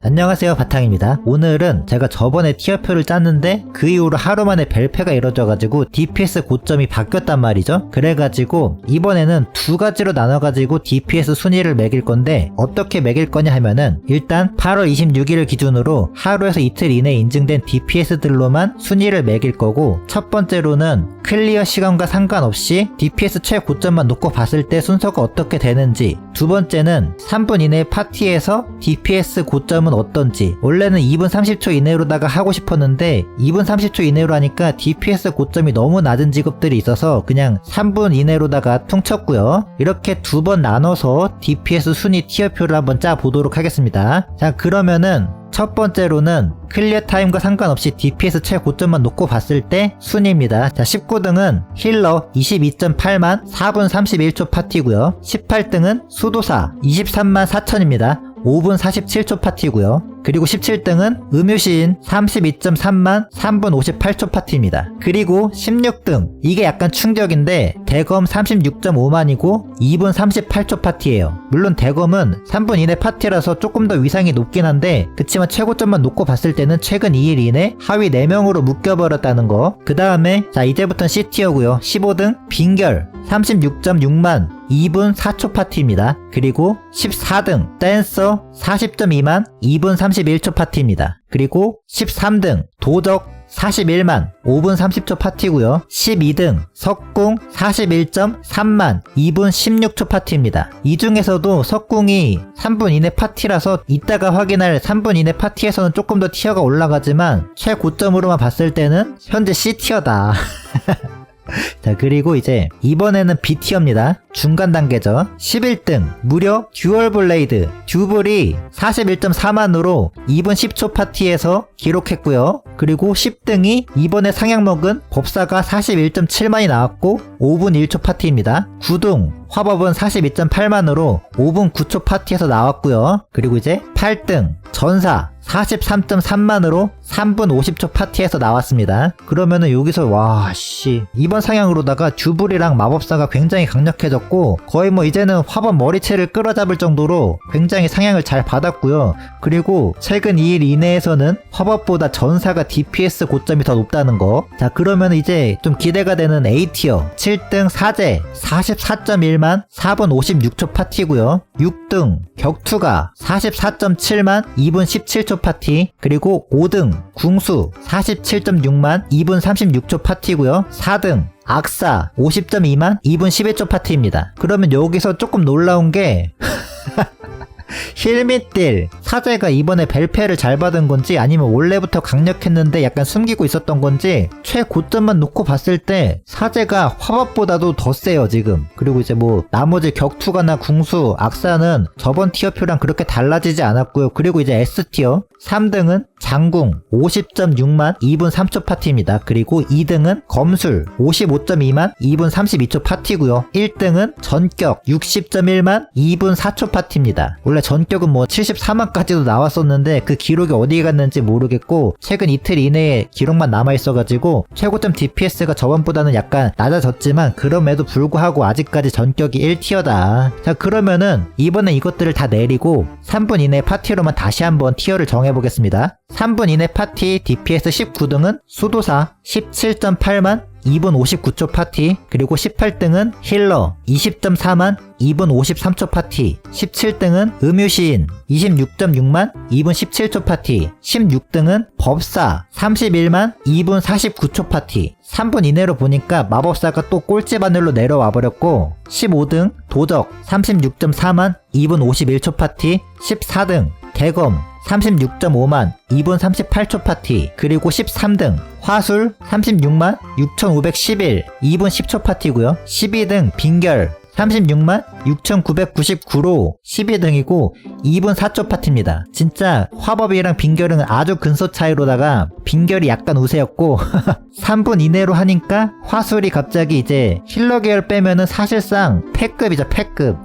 안녕하세요 바탕입니다. 오늘은 제가 저번에 티어표를 짰는데 그 이후로 하루 만에 벨페가 이뤄져가지고 DPS 고점이 바뀌었단 말이죠. 그래가지고 이번에는 두 가지로 나눠가지고 DPS 순위를 매길 건데 어떻게 매길 거냐 하면은 일단 8월 26일을 기준으로 하루에서 이틀 이내에 인증된 DPS들로만 순위를 매길 거고 첫 번째로는 클리어 시간과 상관없이 DPS 최고점만 놓고 봤을 때 순서가 어떻게 되는지 두 번째는 3분 이내 파티에서 DPS 고점은 어떤지 원래는 2분 30초 이내로다가 하고 싶었는데 2분 30초 이내로 하니까 DPS 고점이 너무 낮은 직업들이 있어서 그냥 3분 이내로다가 퉁쳤고요 이렇게 두 번 나눠서 DPS 순위 티어표를 한번 짜 보도록 하겠습니다 자 그러면은 첫 번째로는 클리어 타임과 상관없이 DPS 최고점만 놓고 봤을 때 순위입니다. 자, 19등은 힐러 22.8만 4분 31초 파티고요. 18등은 수도사 23만 4천입니다. 5분 47초 파티고요. 그리고 17등은 음유시인 32.3만 3분 58초 파티입니다. 그리고 16등 이게 약간 충격인데 대검 36.5만이고 2분 38초 파티예요. 물론 대검은 3분 이내 파티라서 조금 더 위상이 높긴 한데 그치만 최고점만 놓고 봤을 때는 최근 2일 이내 하위 4명으로 묶여버렸다는 거. 그 다음에 자 이제부터는 C티어고요. 15등 빙결 36.6만 2분 4초 파티입니다. 그리고 14등 댄서 40.2만 2분 31초 파티입니다. 그리고 13등 도적 41만 5분 30초 파티고요. 12등 석궁 41.3만 2분 16초 파티입니다. 이 중에서도 석궁이 3분 이내 파티라서 이따가 확인할 3분 이내 파티에서는 조금 더 티어가 올라가지만 최고점으로만 봤을 때는 현재 C티어다. 자 그리고 이제 이번에는 B티어입니다. 중간 단계죠. 11등 무려 듀얼 블레이드. 듀블이 41.4만으로 2분 10초 파티에서 기록했고요. 그리고 10등이 이번에 상향 먹은 법사가 41.7만이 나왔고 5분 1초 파티입니다. 9등 화법은 42.8만으로 5분 9초 파티에서 나왔고요. 그리고 이제 8등 전사 43.3만으로 3분 50초 파티에서 나왔습니다. 그러면은 여기서 와, 씨. 이번 상향으로다가 주불이랑 마법사가 굉장히 강력해졌고, 거의 뭐 이제는 화법 머리채를 끌어잡을 정도로 굉장히 상향을 잘 받았고요. 그리고 최근 2일 이내에서는 화법보다 전사가 DPS 고점이 더 높다는 거. 자, 그러면 이제 좀 기대가 되는 A티어. 7등 사제 44.1만 4분 56초 파티고요. 6등 격투가 44.7만 2분 17초 파티 그리고 5등 궁수 47.6만 2분 36초 파티고요. 4등 악사 50.2만 2분 11초 파티입니다. 그러면 여기서 조금 놀라운 게 힐밋딜 사제가 이번에 벨페를 잘 받은 건지 아니면 원래부터 강력했는데 약간 숨기고 있었던 건지 최고점만 놓고 봤을 때 사제가 화법보다도 더 세요 지금 그리고 이제 뭐 나머지 격투가나 궁수 악사는 저번 티어표랑 그렇게 달라지지 않았고요 그리고 이제 S티어 3등은 장궁 50.6만 2분 3초 파티입니다. 그리고 2등은 검술 55.2만 2분 32초 파티고요. 1등은 전격 60.1만 2분 4초 파티입니다. 원래 전격은 뭐 74만까지 도 나왔었는데 그 기록이 어디 갔는지 모르겠고 최근 이틀 이내에 기록만 남아 있어가지고 최고점 DPS가 저번보다는 약간 낮아졌지만 그럼에도 불구하고 아직까지 전격이 1티어다. 자 그러면은 이번에 이것들을 다 내리고 3분 이내 파티로만 다시 한번 티어를 정해보겠습니다. 3분 이내 파티 DPS 19등은 수도사 17.8만 2분 59초 파티 그리고 18등은 힐러 20.4만 2분 53초 파티 17등은 음유시인 26.6만 2분 17초 파티 16등은 법사 31만 2분 49초 파티. 3분 이내로 보니까 마법사가 또 꼴찌 바늘로 내려와 버렸고 15등 도적 36.4만 2분 51초 파티 14등 대검 36.5만 2분 38초 파티 그리고 13등 화술 36만 6511 2분 10초 파티고요 12등 빙결 36만 6999로 12등이고 2분 4초 파티입니다. 진짜 화법이랑 빙결은 아주 근소 차이로다가 빙결이 약간 우세였고 3분 이내로 하니까 화술이 갑자기 이제 힐러 계열 빼면은 사실상 패급이죠 패급.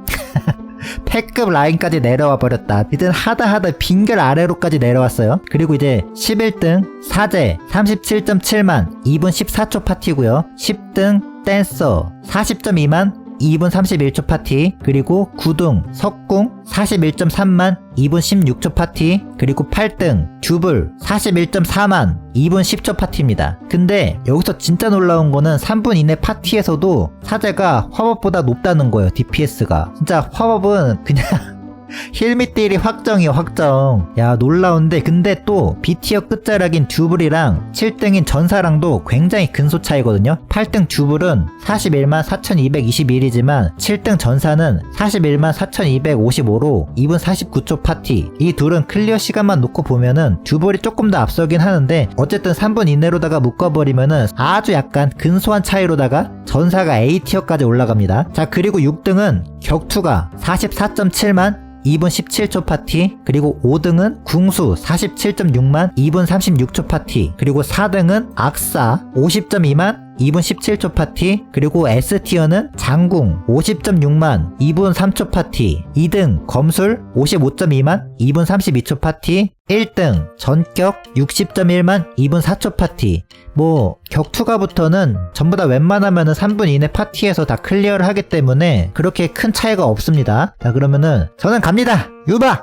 패급 라인까지 내려와 버렸다. 이젠 하다 하다 빙결 아래로까지 내려왔어요. 그리고 이제 11등 사제 37.7만 2분 14초 파티고요. 10등 댄서 40.2만 2분 31초 파티 그리고 9등 석궁 41.3만 2분 16초 파티 그리고 8등 듀블 41.4만 2분 10초 파티입니다. 근데 여기서 진짜 놀라운 거는 3분 이내 파티에서도 사제가 화법보다 높다는 거예요 DPS가. 진짜 화법은 그냥 힐미딜이 확정이요 확정. 야 놀라운데 근데 또 B티어 끝자락인 듀블이랑 7등인 전사랑도 굉장히 근소 차이거든요. 8등 듀블은 41만 4221이지만 7등 전사는 41만 4255로 2분 49초 파티. 이 둘은 클리어 시간만 놓고 보면은 듀블이 조금 더 앞서긴 하는데 어쨌든 3분 이내로다가 묶어버리면은 아주 약간 근소한 차이로다가 전사가 A티어까지 올라갑니다. 자 그리고 6등은 격투가 44.7만 2분 17초 파티 그리고 5등은 궁수 47.6만 2분 36초 파티 그리고 4등은 악사 50.2만 2분 17초 파티 그리고 S티어는 장궁 50.6만 2분 3초 파티 2등 검술 55.2만 2분 32초 파티 1등 전격 60.1만 2분 4초 파티. 뭐 격투가부터는 전부 다 웬만하면 은 3분 이내 파티에서 다 클리어를 하기 때문에 그렇게 큰 차이가 없습니다. 자 그러면은 저는 갑니다. 유바